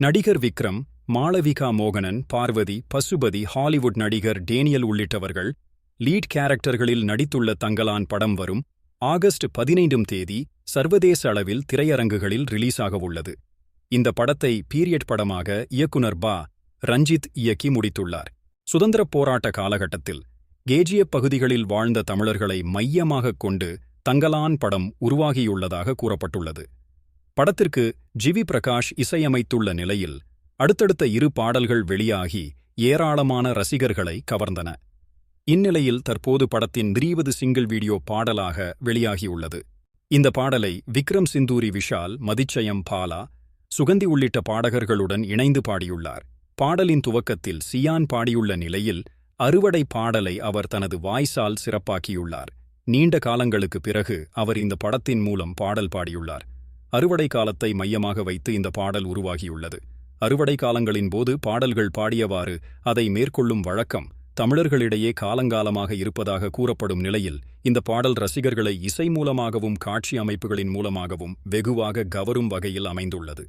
நடிகர் விக்ரம் மாளவிகா மோகனன் பார்வதி பசுபதி ஹாலிவுட் நடிகர் டேனியல் உள்ளிட்டவர்கள் லீட் கேரக்டர்களில் நடித்துள்ள தங்கலான் படம் வரும் ஆகஸ்ட் பதினைந்தும் தேதி சர்வதேச அளவில் திரையரங்குகளில் ரிலீஸ் ஆகவுள்ளது இந்த படத்தை பீரியட் படமாக இயக்குனர் பா. ரஞ்சித் இயக்கி முடித்துள்ளார். சுதந்திரப் போராட்ட காலகட்டத்தில் கேஜிஎப் பகுதிகளில் வாழ்ந்த தமிழர்களை மையமாகக் கொண்டு தங்கலான் படம் உருவாகியுள்ளதாக கூறப்பட்டுள்ளது. படத்திற்கு ஜிவி பிரகாஷ் இசையமைத்துள்ள நிலையில் அடுத்தடுத்த இரு பாடல்கள் வெளியாகி ஏராளமான ரசிகர்களை கவர்ந்தன. இந்நிலையில் தற்போது படத்தின் திரீவது சிங்கிள் வீடியோ பாடலாக வெளியாகியுள்ளது. இந்த பாடலை விக்ரம் சிந்தூரி விஷால் மதிச்சயம் பாலா சுகந்தி உள்ளிட்ட பாடகர்களுடன் இணைந்து பாடியுள்ளார். பாடலின் துவக்கத்தில் சியான் பாடியுள்ள நிலையில் அறுவடை பாடலை அவர் தனது வாய்ஸால் சிறப்பாக்கியுள்ளார். நீண்ட காலங்களுக்கு பிறகு அவர் இந்த படத்தின் மூலம் பாடல் பாடியுள்ளார். அறுவடை காலத்தை மையமாக வைத்து இந்த பாடல் உருவாகியுள்ளது. அறுவடை காலங்களின் போது பாடல்கள் பாடியவாறு அதை மேற்கொள்ளும் வழக்கம் தமிழர்களிடையே காலங்காலமாக இருப்பதாக கூறப்படும் நிலையில் இந்த பாடல் ரசிகர்களை இசை மூலமாகவும் காட்சி அமைப்புகளின் மூலமாகவும் வெகுவாக கவரும் வகையில் அமைந்துள்ளது.